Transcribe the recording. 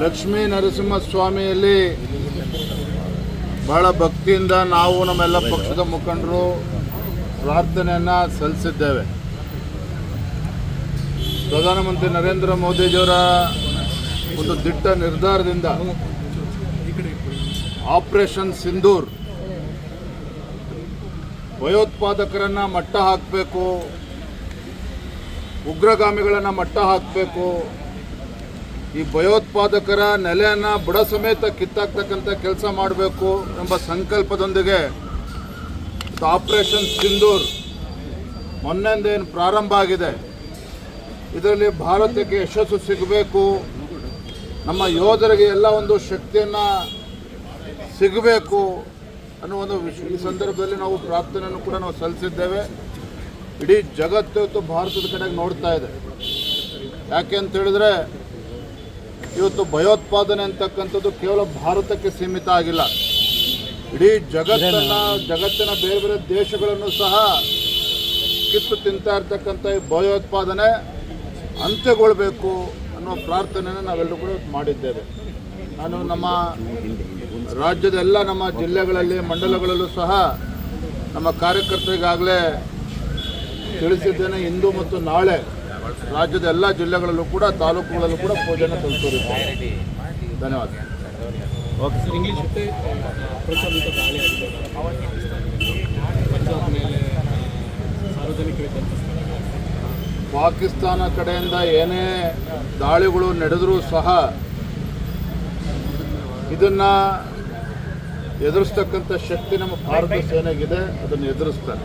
ಲಕ್ಷ್ಮೀ ನರಸಿಂಹಸ್ವಾಮಿಯಲ್ಲಿ ಬಹಳ ಭಕ್ತಿಯಿಂದ ನಾವು ನಮ್ಮೆಲ್ಲ ಪಕ್ಷದ ಮುಖಂಡರು ಪ್ರಾರ್ಥನೆಯನ್ನು ಸಲ್ಲಿಸಿದ್ದೇವೆ. ಪ್ರಧಾನಮಂತ್ರಿ ನರೇಂದ್ರ ಮೋದಿಜಿಯವರ ಒಂದು ದಿಟ್ಟ ನಿರ್ಧಾರದಿಂದ ಆಪರೇಷನ್ ಸಿಂಧೂರ್ ಭಯೋತ್ಪಾದಕರನ್ನು ಮಟ್ಟ ಹಾಕಬೇಕು, ಉಗ್ರಗಾಮಿಗಳನ್ನು ಮಟ್ಟ ಹಾಕಬೇಕು ಈ ಭಯೋತ್ಪಾದಕರ ನೆಲೆಯನ್ನು ಬುಡ ಸಮೇತ ಕಿತ್ತಾಕ್ತಕ್ಕಂಥ ಕೆಲಸ ಮಾಡಬೇಕು ಎಂಬ ಸಂಕಲ್ಪದೊಂದಿಗೆ ಆಪರೇಷನ್ ಸಿಂಧೂರ್ ಮೊನ್ನೆಂದೇನು ಪ್ರಾರಂಭ ಆಗಿದೆ. ಇದರಲ್ಲಿ ಭಾರತಕ್ಕೆ ಯಶಸ್ಸು ಸಿಗಬೇಕು. ನಮ್ಮ ಯೋಧರಿಗೆ ಎಲ್ಲ ಒಂದು ಶಕ್ತಿಯನ್ನು ಸಿಗಬೇಕು ಅನ್ನೋ ಒಂದು ಈ ಸಂದರ್ಭದಲ್ಲಿ ನಾವು ಪ್ರಾರ್ಥನೆಯನ್ನು ಕೂಡ ನಾವು ಸಲ್ಲಿಸಿದ್ದೇವೆ. ಇಡೀ ಜಗತ್ತು ಭಾರತದ ಕಡೆಗೆ ನೋಡ್ತಾ ಇದೆ. ಯಾಕೆ ಅಂತ ಹೇಳಿದ್ರೆ ಇವತ್ತು ಭಯೋತ್ಪಾದನೆ ಅಂತಕ್ಕಂಥದ್ದು ಕೇವಲ ಭಾರತಕ್ಕೆ ಸೀಮಿತ ಆಗಿಲ್ಲ. ಇಡೀ ಜಗತ್ತನ್ನ, ಜಗತ್ತಿನ ಬೇರೆ ಬೇರೆ ದೇಶಗಳನ್ನು ಸಹ ಕಿತ್ತು ತಿಂತಾ ಇರ್ತಕ್ಕಂಥ ಈ ಭಯೋತ್ಪಾದನೆ ಅಂತ್ಯಗೊಳ್ಬೇಕು ಅನ್ನೋ ಪ್ರಾರ್ಥನೆಯನ್ನು ನಾವೆಲ್ಲರೂ ಕೂಡ ಮಾಡಿದ್ದೇವೆ. ನಾನು ನಮ್ಮ ರಾಜ್ಯದ ಎಲ್ಲ ನಮ್ಮ ಜಿಲ್ಲೆಗಳಲ್ಲಿ, ಮಂಡಲಗಳಲ್ಲೂ ಸಹ ನಮ್ಮ ಕಾರ್ಯಕರ್ತರಿಗಾಗಲೇ ತಿಳಿಸಿದ್ದೇನೆ, ಇಂದು ಮತ್ತು ನಾಳೆ. ರಾಜ್ಯದ ಎಲ್ಲ ಜಿಲ್ಲೆಗಳಲ್ಲೂ ಕೂಡ ತಾಲೂಕುಗಳಲ್ಲೂ ಕೂಡ ಪೂಜೆನ ಸಲ್ಲಿಸೋರಿದ್ದಾರೆ ಧನ್ಯವಾದ. ಓಕೆ ಪಾಕಿಸ್ತಾನ ಕಡೆಯಿಂದ ಏನೇ ದಾಳಿಗಳು ನಡೆದರೂ ಸಹ ಇದನ್ನ ಎದುರಿಸ್ತಕ್ಕಂಥ ಶಕ್ತಿ ನಮ್ಮ ಭಾರತ ಸೇನೆಗಿದೆ ಅದನ್ನು ಎದುರಿಸ್ತಾರೆ.